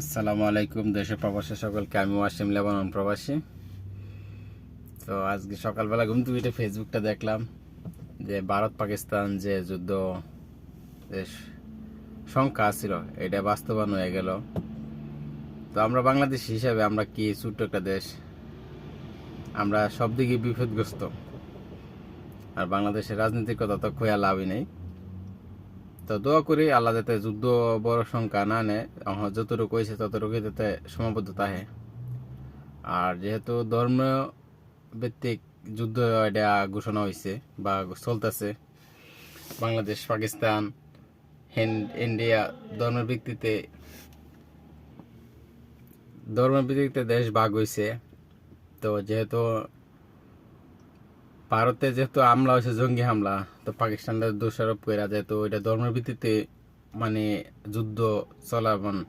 আসসালামু আলাইকুম, দেশের প্রবাসী সকলকে। আমি ওয়াসিম লেবানন প্রবাসী। তো আজকে সকালবেলা ঘুম থেকে উঠে ফেসবুকটা দেখলাম যে ভারত পাকিস্তান যে যুদ্ধ, যে শঙ্কা ছিল এটা বাস্তবায়ন হয়ে গেল। তো আমরা বাংলাদেশ হিসাবে আমরা কি ছোট্ট একটা দেশ, আমরা সব দিকে বিপদগ্রস্ত। আর বাংলাদেশের রাজনীতির কথা তো খোয়া লাভই নেই। তো দোয়া করি আল্লাহ যাতে যুদ্ধ বড় সংখ্যা না নেয়। আমার যতটুকু হয়েছে ততটুকু যাতে সীমাবদ্ধতা আহে আর যেহেতু ধর্ম ভিত্তিক যুদ্ধ এটা ঘোষণা হয়েছে বা চলতেছে, বাংলাদেশ, পাকিস্তান ইন্ডিয়া, ধর্মের ভিত্তিতে ধর্মের ভিত্তিতে দেশ ভাগ হয়েছে তো যেহেতু ভারতে যেহেতু হামলা হয়েছে, জঙ্গি হামলা, তো পাকিস্তানের দোষারোপ করে যেহেতু ওইটা ধর্মের ভিত্তিতে মানে যুদ্ধ চলাবন।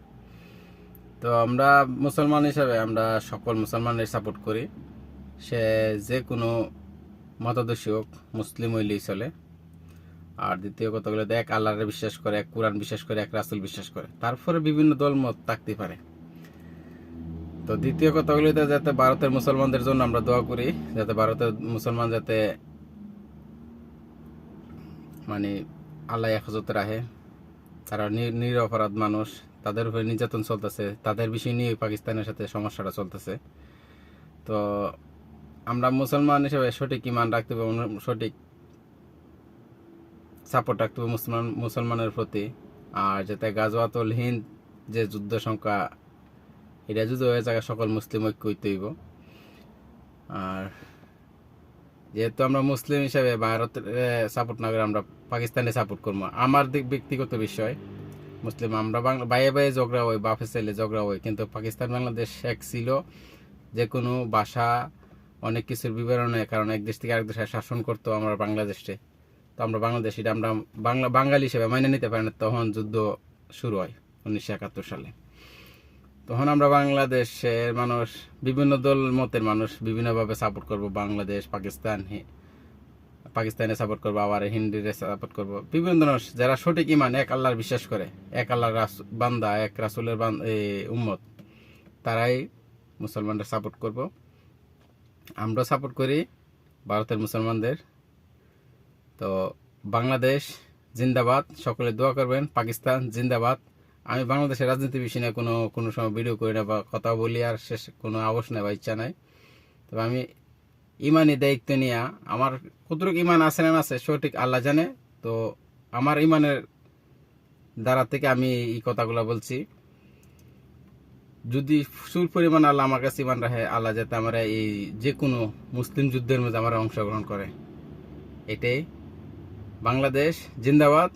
তো আমরা মুসলমান হিসাবে আমরা সকল মুসলমানের সাপোর্ট করি। সে যে কোনো মতাদর্শী হোক, মুসলিম হইলেই চলে। আর দ্বিতীয় কথা বলে এক আল্লাহরে বিশ্বাস করে, এক কোরআন বিশ্বাস করে, এক রাসুল বিশ্বাস করে। তারপরে বিভিন্ন দল মত থাকতে পারে। তো দ্বিতীয় কথা হলো যাতে ভারতের মুসলমানদের জন্য আমরা দোয়া করি, যাতে ভারতের মুসলমান যাতে মানে আল্লাহ হেফাজতে রাখে। তারা নিরপরাধ মানুষ, তাদের উপরে নির্যাতন চলতেছে, তাদের বিষয় নিয়ে পাকিস্তানের সাথে সমস্যাটা চলতেছে। তো আমরা মুসলমান হিসেবে সঠিক ইমান রাখতে হবে সঠিক সাপোর্ট রাখতে হবে মুসলমান মুসলমানের প্রতি। আর যাতে গাজওয়াতুল হিন্দ যে যুদ্ধ সংখ্যা এটা যদি হয়ে যায় সকল মুসলিম ঐক্য হইতে হইব। আর যেহেতু আমরা মুসলিম হিসাবে ভারতের সাপোর্ট না করে আমরা পাকিস্তানে সাপোর্ট করব। আমার দিক, ব্যক্তিগত বিষয়, মুসলিম আমরা বাংলা বাইয়ে বাইয়ে ঝগড়া হই বাপে ছেলে ঝগড়া হয়, কিন্তু পাকিস্তান বাংলাদেশ এক ছিল যে কোনো ভাষা, অনেক কিছুর বিবরণে, কারণ এক দেশ থেকে আরেক দেশে শাসন করতো আমরা বাংলাদেশে। তো আমরা বাংলাদেশ এটা আমরা বাংলা, বাঙালি হিসেবে মাইনে নিতে পারি না, তখন যুদ্ধ শুরু হয় উনিশশো একাত্তর সালে। তখন আমরা বাংলাদেশের মানুষ, বিভিন্ন দল মতের মানুষ, বিভিন্নভাবে সাপোর্ট করব বাংলাদেশ, পাকিস্তান পাকিস্তানে সাপোর্ট করব, আবার হিন্দিরে সাপোর্ট করব। বিভিন্ন ধরনের যারা সঠিক ইমান, এক আল্লাহর বিশ্বাস করে, এক আল্লাহর বান্দা, এক রাসুলের উম্মত, তারাই মুসলমানদের সাপোর্ট করব। আমরা সাপোর্ট করি ভারতের মুসলমানদের। তো বাংলাদেশ জিন্দাবাদ, সকলে দোয়া করবেন। পাকিস্তান জিন্দাবাদ। আমি বাংলাদেশের রাজনীতি বিষয় নিয়ে কোনো কোনো সময় ভিডিও করি না বা কথা বলি আর শেষ কোনো আবশ নেই বা ইচ্ছা নাই। তবে আমি ইমানি দায়িত্ব নিয়ে আমার কতটুকু ইমান আছে না আছে সঠিক আল্লাহ জানে। তো আমার ইমানের দ্বারা থেকে আমি এই কথাগুলো বলছি। যদি প্রচুর পরিমাণ আল্লাহ আমার কাছে ইমান রাখে, আল্লাহ যাতে আমরা এই যে কোনো মুসলিম যুদ্ধের মধ্যে আমরা অংশগ্রহণ করে। এটাই। বাংলাদেশ জিন্দাবাদ,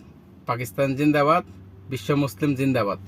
পাকিস্তান জিন্দাবাদ। বিশ্ব মুসলিম জিন্দাবাদ।